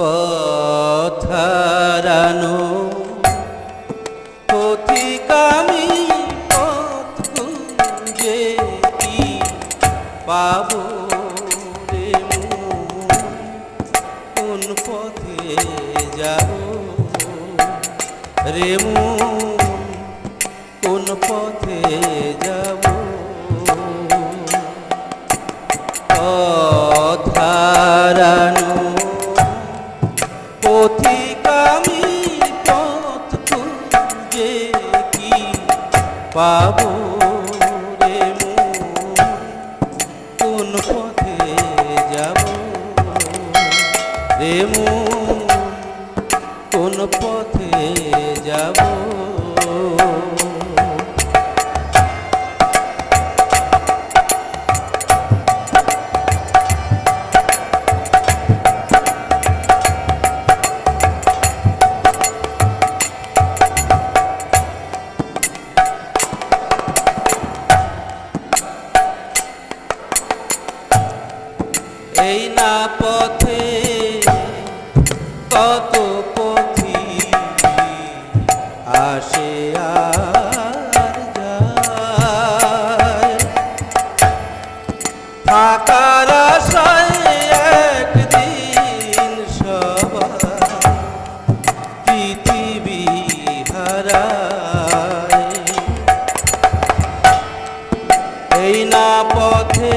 পথারানো পথিকামি পথ খুঁজে কি পাবো রে কোন পথে যাব রে কোন পথে যাব? পাবো রে কোন পথে যাব রে কোন পথে যাব এই না পথে, কত পথি আসে আর যায়। থাকার আশায় একদিন সবাই পৃথিবী হারায়। এই না পথে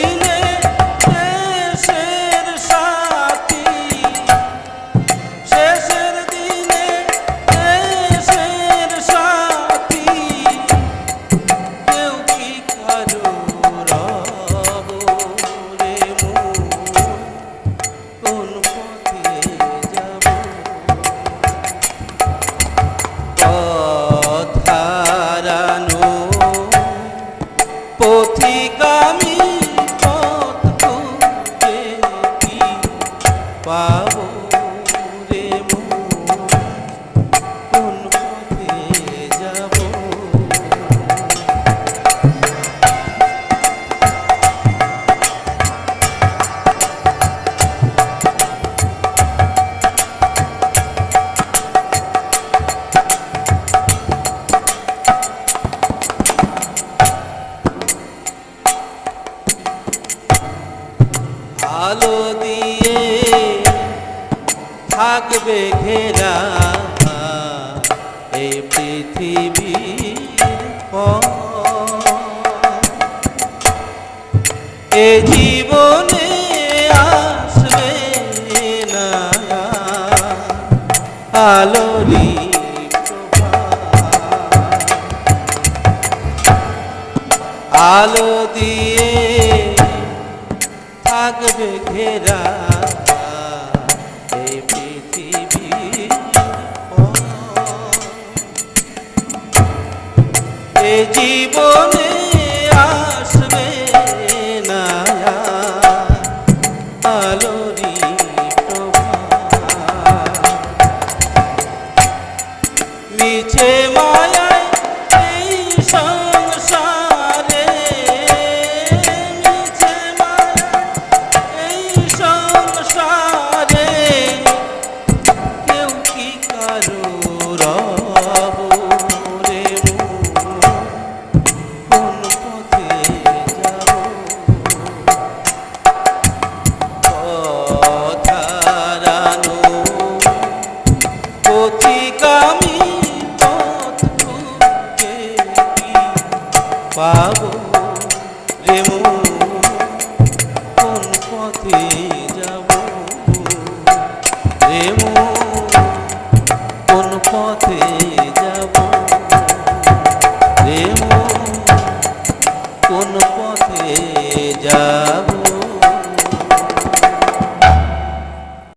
পথিকামি আলো দিয়ে থাকবে ঘেরা এই পৃথিবীর পথ। এ জীবনে আসবে না প্রভাত। আলো দিয়ে থাকবে ঘেরা। জীবনে আসবে না আলোরি নিচে মায়া অতি